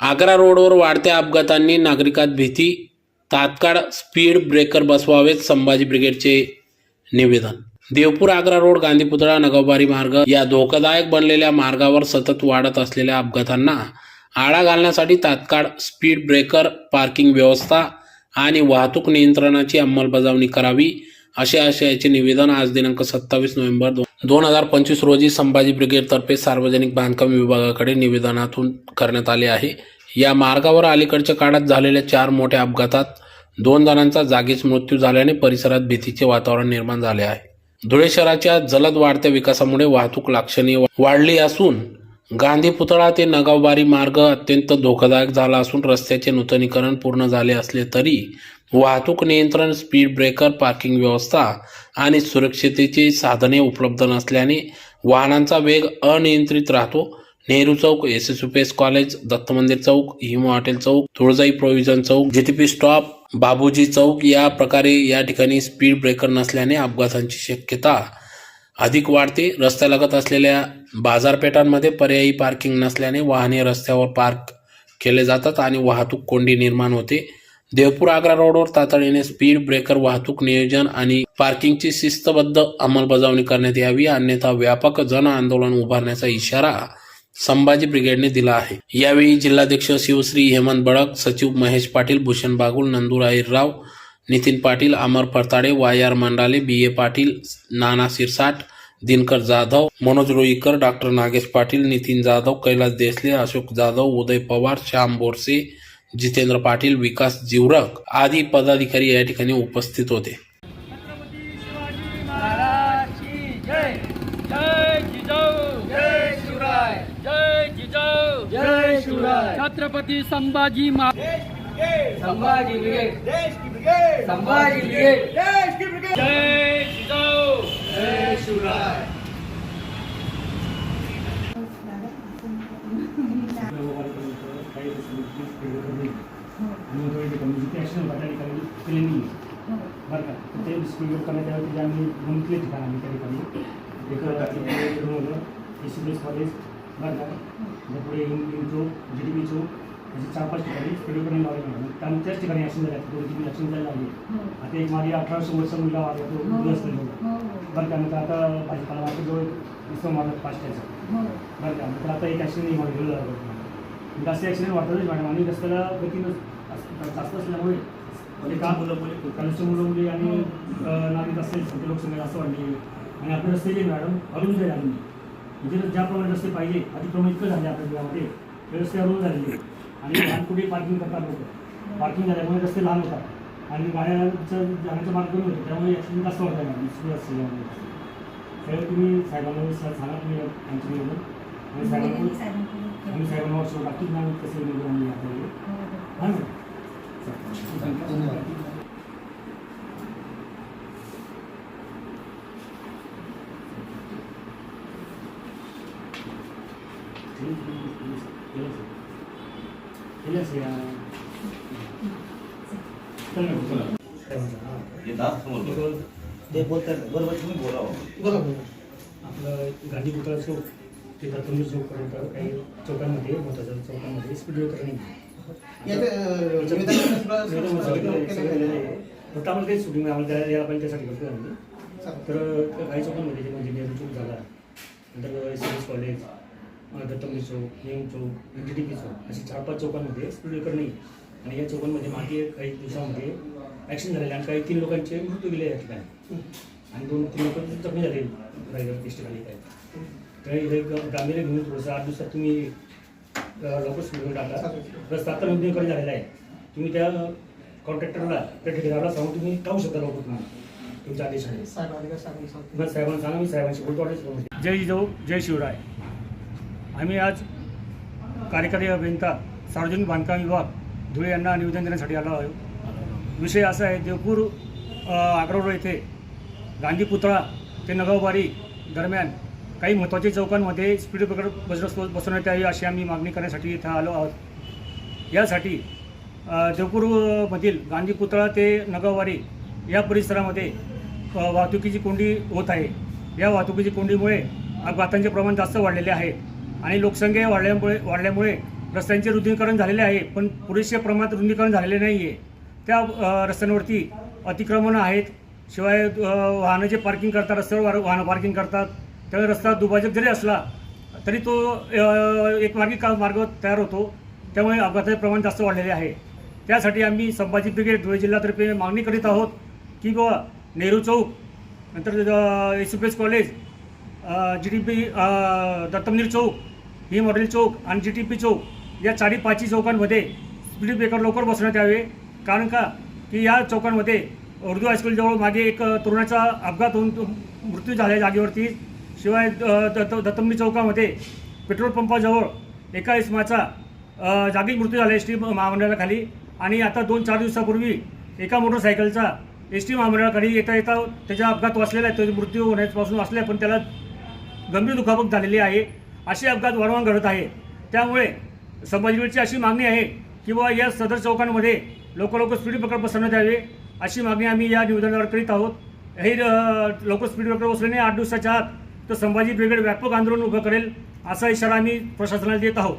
आग्रा रोडवर वाढत्या अपघातांनी नागरिकात भीती तात्काळ स्पीड ब्रेकर बसवावेत संभाजी ब्रिगेडचे निवेदन. देवपूर आग्रा रोड गांधीपुतळा नगावबारी मार्ग या धोकादायक बनलेल्या मार्गावर सतत वाढत असलेल्या अपघातांना आळा घालण्यासाठी तात्काळ स्पीड ब्रेकर पार्किंग व्यवस्था आणि वाहतूक नियंत्रणाची अंमलबजावणी करावी असे आशयाचे निवेदन आज दिनांक सत्तावीस नोव्हेंबर दोन हजार पंचवीस रोजी संभाजी ब्रिगेडतर्फे सार्वजनिक बांधकाम विभागाकडे निवेदनातून करण्यात आले आहे. या मार्गावर अलीकडच्या काळात झालेल्या चार मोठ्या अपघातात दोन जणांचा जागीच मृत्यू झाल्याने परिसरात भीतीचे वातावरण निर्माण झाले आहे. धुळे शहराच्या जलद वाढत्या विकासामुळे वाहतूक लाक्षणीय वाढली असून गांधी पुतळा ते नगावबारी मार्ग अत्यंत धोकादायक झाला असून रस्त्याचे नूतनीकरण पूर्ण झाले असले तरी वाहतूक नियंत्रण स्पीड ब्रेकर पार्किंग व्यवस्था आणि सुरक्षितेची साधने उपलब्ध नसल्याने वाहनांचा वेग अनियंत्रित राहतो. नेहरू चौक S S UPS college Datta मंदिर चौक हिमो हॉटेल चौक तुळजाई प्रोव्हिजन चौक जीटीपी स्टॉप बाबूजी चौक या प्रकारे या ठिकाणी स्पीड ब्रेकर नसल्याने अपघातांची शक्यता अधिक वाढते. रस्त्यालगत असलेल्या बाजारपेठांमध्ये पर्यायी पार्किंग नसल्याने वाहने रस्त्यावर पार्क केले जातात आणि वाहतूक कोंडी निर्माण होते. देवपूर आग्रा रोडवर तातडीने स्पीड ब्रेकर वाहतूक नियोजन आणि पार्किंगची शिस्तबद्ध अंमलबजावणी करण्यात यावी अन्यथा व्यापक जन आंदोलन उभारण्याचा इशारा संभाजी ब्रिगेडने दिला आहे. यावेळी जिल्हाध्यक्ष शिवश्री हेमंत बडक सचिव Mahesh Patil Bhushan Bagul Nandur Rao Nitin Patil Amar Phartade Y R Mandale B A Patil Nana Sirsat Dinkar Jadhav Manoj Roikar doctor Nagesh Patil Nitin Jadhav Kailas Desale Ashok Jadhav Uday Pawar Shyam Borse Jitendra Patil Vikas Jivrak आदी पदाधिकारी या ठिकाणी उपस्थित होते. छत्रपती शिवाजी महाराजची जय. जय जिजाऊ. जय शिवराय. जय जिजाऊ. जय शिवराय. छत्रपती संभाजी महाराज संभाजी ब्रिगेड संभाजी ब्रिगेड जय जिजाऊ. जय शिवराय काही आणि थोडी जिथे ॲक्शन त्या ठिकाणी केले नाही बरं का तर ते स्पीडवर करण्यात यावं तिथे आम्ही गुंतले ठिकाण आम्ही त्या ठिकाणी एक रूम होतं A C B S college बरं का मग पुढे इंग चौक जी डी बी चौक असे चार पाच ठिकाणी स्पीडवर करण्यात लावले मॅडम त्यामुळे त्याच. ठिकाणी ॲक्शन झाले दोन तीन ॲक्शन झाले लागले आता एक माझी अठरा वर्ष मुलगा वाढला तो दिवस बरं का मग आता भाजीपाला मार्केट जवळ इसम मारलं पाच त्याचा बरं का तर आता एक ॲक्सिडेंट गेलं जातं जास्त ॲक्सिडेंट वाटतच मॅडम आणि रस्त्याला गतीनं अस- जास्त असल्यामुळे म्हणजे का मुलं मुली कनिष्ठ मुलं मुली आणि अं, नागरिक असतील ते लोकसंख्या जास्त वाढली आणि आपले रस्ते जे मॅडम हलून जाईल अजून. म्हणजे ज्याप्रमाणे रस्ते पाहिजे अतिक्रमण इतकं झाले आपल्या जिल्ह्यामध्ये ते रस्ते हलून झालेले आणि लहान कुठे पार्किंग करतात लोक. पार्किंग झाल्यामुळे रस्ते लहान होतात. आणि गाड्याचं जाण्याचा मार्ग कमी होतो. त्यामुळे ॲक्सिडेंट जास्त आहे मॅडम सुरू असल्यामुळे त्यावेळी तुम्ही साहेबांना सांगा तुम्ही आमचं निवेदन आणि साहेबांना आम्ही साहेबांना वर्ष बाकी नाही कसं आपल्याला हां ते बोलतात बरोबर तुम्ही बोलावं आपलं गांधी पुतळा चौक ते दत्तमंदिर चौकपर्यंत काही चौकांमध्ये महत्त्वाच्या चौकांमध्ये स्पीड ब्रेकर नाही. फक्त आम्हाला काही शूटिंग आम्हाला त्या- याला पण त्यासाठी करतो आम्ही. तर काही चौकांमध्ये जे म्हणजे नेहरू चौक झाला नंतर एस एस कॉलेज अं, दत्तमंदिर चौक नेम चौक जी टी पी चौक असे चार पाच चौकांमध्ये स्पीड ब्रेकर नाही आणि या चौकांमध्ये मागे काही दिवसामध्ये ॲक्सिडेंट झालेले आणि काही तीन लोकांचे मृत्यू गेले या ठिकाणी. आणि दोन तीन लोक जखमी झाले रायगड काय तर हे गांभीर्य घेऊन थोडंसं आठ दिवसात तुम्ही लवकर स्पीड टाका. रस्ता आता नोंदणी झालेला आहे. तुम्ही त्या कॉन्ट्रॅक्टरला त्या ठेकेदाराला सांगून तुम्ही टाकू शकता लवकर तुम्ही तुमच्या आदेशाने. साहेबांना सांगा मी साहेबांशी बोलतो जय जिजाऊ जय शिवराय. आम्ही आज कार्यकारी अभियंता सार्वजनिक बांधकाम विभाग धुळे यांना निवेदन देण्यासाठी आलो आहे विषय असा आहे देवपूर अ, आग्रा रोड येथे गांधी पुतळा ते नगावबारी दरम्यान काही महत्त्वाच्या चौकांमध्ये स्पीड ब्रेकर बस बसवण्यात यावी अशी आम्ही मागणी करण्यासाठी इथं आलो आहोत. यासाठी जयपूरमधील देवपूरमधील गांधी पुतळा ते नगावारी या परिसरामध्ये वाहतुकीची कोंडी होत आहे. या वाहतुकीची कोंडीमुळे अपघातांचे प्रमाण जास्त वाढलेले आहे आणि लोकसंख्या वाढल्यामुळे वाढल्यामुळे रस्त्यांचे रुंदीकरण झालेले आहे पण पुरेशा प्रमाणात रुंदीकरण झालेले नाही आहे त्या रस्त्यांवरती अतिक्रमणं आहेत. शिवाय अ, वाहनं जे पार्किंग करतात रस्त्यावर वार- वाहनं पार्किंग करतात. त्यामुळे रस्ता दुभाजक जरी असला तरी तो एक मार्गी का मार्ग तयार होतो. त्यामुळे अपघाताचे प्रमाण जास्त वाढलेले आहे. त्यासाठी आम्ही संभाजी ब्रिगेड धुळे जिल्ह्यातर्फे मागणी करीत आहोत की बाबा नेहरू चौक नंतर S P S college G T P दत्तमनीर चौक ही मॉडेल चौक आणि जी टी पी चौक या चारी पाचही चौकांमध्ये स्पीड ब्रेकर लवकर बसवण्यात यावे. कारण का? की या चौकांमध्ये उर्दू हायस्कूलजवळ मागे एक तरुणाचा अपघात होऊन मृत्यू झाल्या जागेवरती. शिवाय दत्त दत्तमनी चौकामध्ये पेट्रोल पंपाजवळ एका इसमाचा जागीच मृत्यू झाला एस टी महामंडळाखाली. आणि आता दोन चार दिवसापूर्वी एका मोटरसायकलचा एस टी महामंडळाखाली येता येता त्याचा अपघात वाचलेला आहे. तो मृत्यू होण्यापासून वाचला आहे पण त्याला गंभीर दुखापत झालेली आहे. असे अपघात वारंवार घडत आहे. त्यामुळे संभाजीनगरची अशी मागणी आहे की बाबा या सदर चौकांमध्ये लवकर लवकर स्पीड ब्रेकर बसवण्यात यावे अशी मागणी आम्ही या निवेदनावर करीत आहोत. हे लवकर स्पीड ब्रेकर बसल्याने आठ दिवसाच्या आत तर संभाजी ब्रिगेड व्यापक आंदोलन उभं करेल असा इशारा आम्ही प्रशासनाला देत आहोत.